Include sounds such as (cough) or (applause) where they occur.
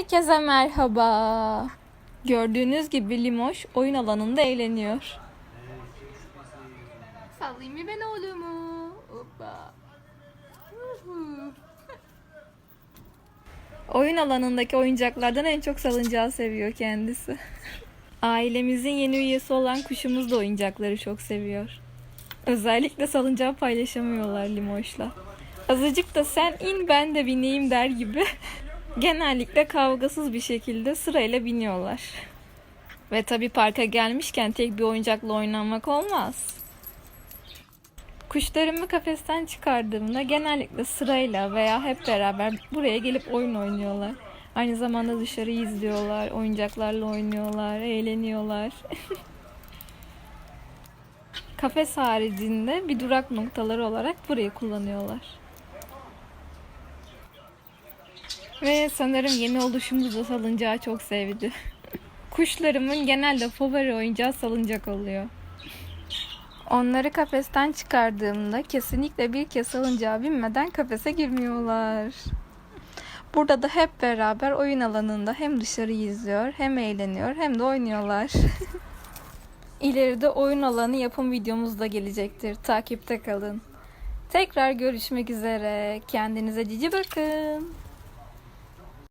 Herkese merhaba. Gördüğünüz gibi Limoş oyun alanında eğleniyor. Sallayayım mı ben oğlumu? Hoppa. Oyun alanındaki oyuncaklardan en çok salıncağı seviyor kendisi. Ailemizin yeni üyesi olan kuşumuz da oyuncakları çok seviyor. Özellikle salıncağı paylaşamıyorlar Limoş'la. Azıcık da sen in ben de bineyim der gibi. Genellikle kavgasız bir şekilde sırayla biniyorlar. Ve tabi parka gelmişken tek bir oyuncakla oynanmak olmaz. Kuşlarımı kafesten çıkardığımda genellikle sırayla veya hep beraber buraya gelip oyun oynuyorlar. Aynı zamanda dışarıyı izliyorlar, oyuncaklarla oynuyorlar, eğleniyorlar. (laughs) Kafes haricinde bir durak noktaları olarak burayı kullanıyorlar. Ve sanırım yeni oluşumuz da salıncağı çok sevdi. Kuşlarımın genelde favori oyuncağı salıncak oluyor. Onları kafesten çıkardığımda kesinlikle bir kez salıncağa binmeden kafese girmiyorlar. Burada da hep beraber oyun alanında hem dışarıyı izliyor, hem eğleniyor, hem de oynuyorlar. (laughs) İleride oyun alanı yapım videomuz da gelecektir. Takipte kalın. Tekrar görüşmek üzere. Kendinize cici bakın.